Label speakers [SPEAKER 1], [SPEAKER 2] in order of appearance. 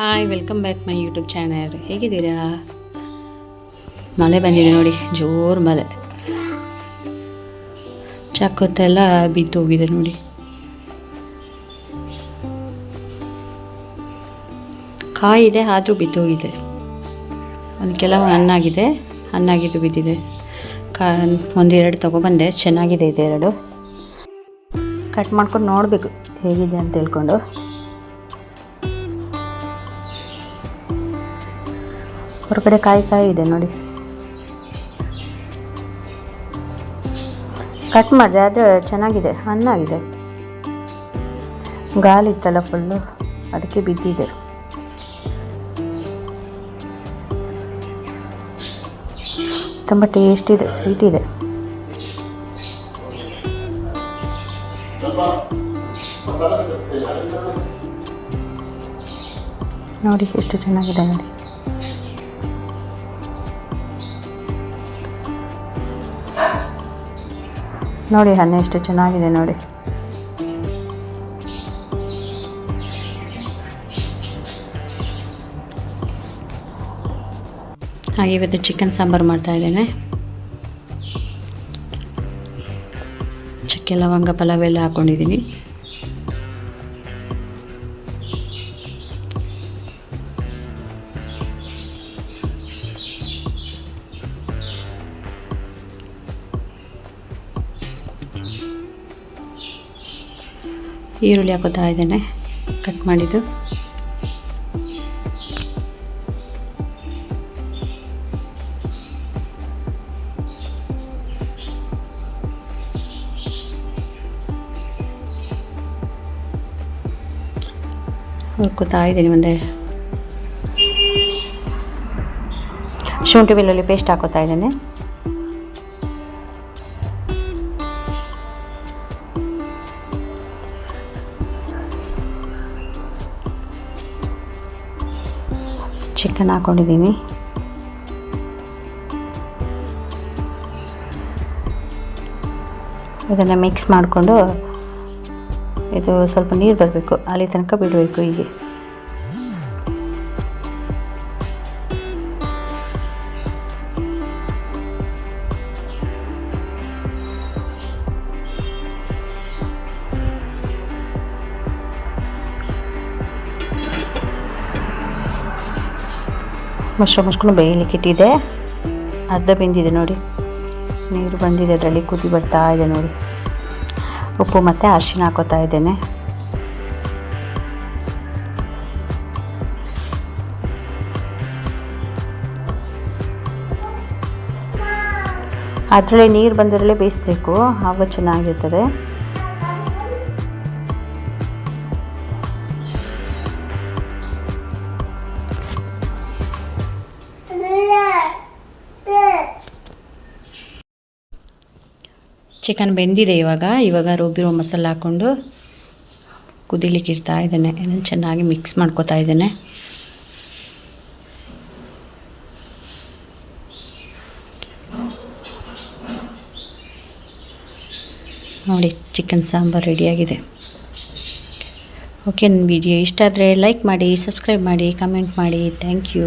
[SPEAKER 1] Hi welcome back my YouTube channel ಹೇಗಿದ್ದೀರಾ? ಮಳೆ ಬಂದಿದೆ ನೋಡಿ, ಜೋರು ಮಳೆ. ಚಕ್ಕೊತ್ತೆಲ್ಲ ಬಿದ್ದು ಹೋಗಿದೆ ನೋಡಿ. ಕಾಯಿದೆ, ಆದರೂ ಬಿದ್ದು ಹೋಗಿದೆ. ಒಂದು ಕೆಲವು ಹಣ್ಣಾಗಿದೆ, ಹಣ್ಣಾಗಿದ್ದು ಬಿದ್ದಿದೆ. ಕಾ, ಒಂದೆರಡು ತೊಗೊಬಂದೆ, ಚೆನ್ನಾಗಿದೆ ಇದೆ ಎರಡು. ಕಟ್ ಮಾಡ್ಕೊಂಡು ನೋಡಬೇಕು, ಹೇಗಿದೆ ಅಂತ ಹೇಳ್ಕೊಂಡು. ಹೊರಗಡೆ ಕಾಯಿ ಕಾಯಿ ಇದೆ ನೋಡಿ. ಕಟ್ ಮಾಡಿದೆ, ಆದರೆ ಚೆನ್ನಾಗಿದೆ, ಹಣ್ಣಾಗಿದೆ. ಗಾಳಿ ಇತ್ತಲ್ಲ ಫುಲ್ಲು ಅದಕ್ಕೆ ಬಿದ್ದಿದೆ. ತುಂಬ ಟೇಸ್ಟ್ ಇದೆ ಸ್ವೀಟ್ ಇದೆ. ನೋಡಿ ಎಷ್ಟು ಚೆನ್ನಾಗಿದೆ ನೋಡಿ. ನೋಡಿ ಹಣ್ಣು ಎಷ್ಟು ಚೆನ್ನಾಗಿದೆ ನೋಡಿ. ಹಾಗೆ ಇವತ್ತು ಚಿಕನ್ ಸಾಂಬಾರು ಮಾಡ್ತಾ ಇದ್ದೇನೆ. ಚಕ್ಕೆ ಲವಂಗ, ಪಲಾವ್ ಎಲ್ಲ ಹಾಕ್ಕೊಂಡಿದ್ದೀನಿ ಈರುಳ್ಳಿ ಹಾಕೋತಾ ಇದ್ದೇನೆ. ಕಟ್ ಮಾಡಿದ್ದು. ಹುರ್ಕೋತಾ ಇದ್ದೀನಿ ಮುಂದೆ. ಶುಂಠಿ ಬೆಳ್ಳುಳ್ಳಿ ಪೇಸ್ಟ್ ಹಾಕೋತಾ ಇದ್ದೇನೆ. ಚಿಕನ್ ಹಾಕ್ಕೊಂಡಿದ್ದೀನಿ ಇದನ್ನು ಮಿಕ್ಸ್ ಮಾಡಿಕೊಂಡು ಇದು ಸ್ವಲ್ಪ ನೀರು ಬರಬೇಕು ಅಲ್ಲಿ ತನಕ ಬಿಡಬೇಕು ಹೀಗೆ. ಮಶ್ರೂಮ್ ಮುಚ್ಕೊಂಡು ಬೇಯಲಿಕ್ಕೆ ಇಟ್ಟಿದೆ ಅರ್ಧ ಬೆಂದಿದೆ ನೋಡಿ. ನೀರು ಬಂದಿದೆ, ಅದರಲ್ಲಿ ಕುದಿ ಬರ್ತಾ ಇದೆ ನೋಡಿ. ಉಪ್ಪು ಮತ್ತು ಅರಿಶಿನ ಹಾಕೋತಾ ಇದ್ದೇನೆ. ಅದರಲ್ಲಿ ನೀರು ಬಂದಿರಲೇ ಬೇಯಿಸ್ಬೇಕು. ಆಗ ಚೆನ್ನಾಗಿರ್ತದೆ. ಚಿಕನ್ ಬೆಂದಿದೆ ಇವಾಗ. ಇವಾಗ ರುಬ್ಬಿರೋ ಮಸಾಲ ಹಾಕ್ಕೊಂಡು ಕುದಿಲಿಕ್ಕೆ ಇಡ್ತಾ ಇದ್ದೇನೆ. ಇದನ್ನು ಚೆನ್ನಾಗಿ ಮಿಕ್ಸ್ ಮಾಡ್ಕೋತಾ ಇದ್ದೇನೆ. ನೋಡಿ, ಚಿಕನ್ ಸಾಂಬಾರು ರೆಡಿಯಾಗಿದೆ ಓಕೆ ನನ್ನ ವಿಡಿಯೋ ಇಷ್ಟ ಆದರೆ ಲೈಕ್ ಮಾಡಿ ಸಬ್ಸ್ಕ್ರೈಬ್ ಮಾಡಿ ಕಮೆಂಟ್ ಮಾಡಿ. Thank you